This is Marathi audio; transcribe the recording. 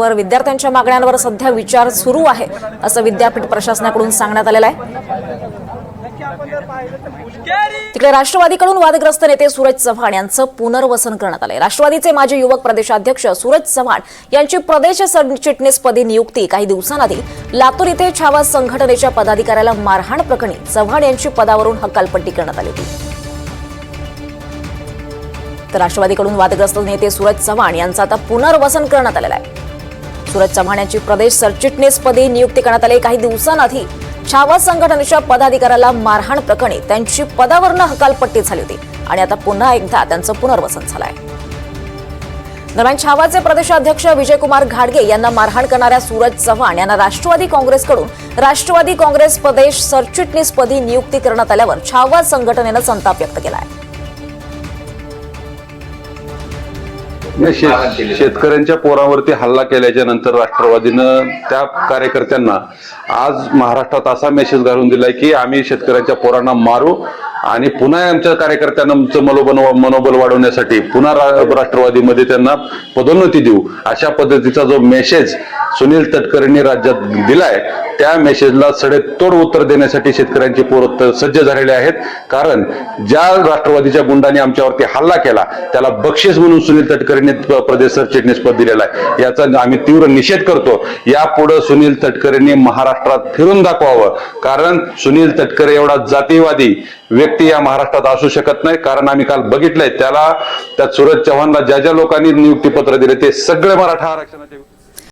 वर विद्यार्थ्यांच्या मागण्यांवर सध्या विचार सुरू आहे असं विद्यापीठ प्रशासनाकडून सांगण्यात आलेलं आहे. तिकडे राष्ट्रवादीकडून वादग्रस्त नेते सूरज चव्हाण यांचं पुनर्वसन करण्यात आलंय. राष्ट्रवादीचे माजी युवक प्रदेशाध्यक्ष सूरज चव्हाण यांची प्रदेश सरचिटणीसपदी नियुक्ती काही दिवसांआधी लातूर इथे छावा संघटनेच्या पदाधिकाऱ्याला मारहाण प्रकरणी चव्हाण यांची पदावरून हकालपट्टी करण्यात आली होती. तर राष्ट्रवादीकडून वादग्रस्त नेते सूरज चव्हाण यांचं आता पुनर्वसन करण्यात आलेलं आहे. सूरज चव्हाण यांची प्रदेश सरचिटणीसपदी नियुक्ती करण्यात आली. काही दिवसांआधी छावा संघटनेच्या पदाधिकाऱ्याला मारहाण प्रकरणी त्यांची पदावरनं हकालपट्टी झाली होती आणि आता पुन्हा एकदा त्यांचं पुनर्वसन झालं आहे दरम्यान छावाचे प्रदेशाध्यक्ष विजयकुमार घाडगे यांना मारहाण करणाऱ्या सूरज चव्हाण यांना राष्ट्रवादी काँग्रेसकडून राष्ट्रवादी काँग्रेस प्रदेश सरचिटणीसपदी नियुक्ती करण्यात आल्यावर छावा संघटनेनं संताप व्यक्त केला आहे नाही, शेतकऱ्यांच्या पोरावरती हल्ला केल्याच्यानंतर राष्ट्रवादीनं त्या कार्यकर्त्यांना आज महाराष्ट्रात असा मेसेज घालून दिलाय की आम्ही शेतकऱ्यांच्या पोरांना मारू. आणि पुन्हा आमच्या कार्यकर्त्यांना आमचं मनोबल मनोबल वाढवण्यासाठी पुन्हा राष्ट्रवादीमध्ये त्यांना पदोन्नती देऊ. अशा पद्धतीचा जो मेसेज सुनील तटकरेंनी राज्यात दिलाय त्या मेसेजला सडेतोड उत्तर देण्यासाठी शेतकऱ्यांचे पोर सज्ज झालेले आहेत. कारण ज्या राष्ट्रवादीच्या गुंडांनी आमच्यावरती हल्ला केला त्याला बक्षीस म्हणून सुनील तटकरेंनी प्रदेश सरचिटणीस पद दिलेला आहे. याचा आम्ही तीव्र निषेध करतो. यापुढे सुनील तटकरेंनी महाराष्ट्रात फिरून दाखवावं. कारण सुनील तटकरे एवढा जातीवादी व्यक्ती या महाराष्ट्रात असू शकत नाही. कारण आम्ही काल बघितलंय त्याला त्या सूरज चव्हाणला ज्या ज्या लोकांनी नियुक्ती पत्र दिले ते सगळे मराठा आरक्षणाचे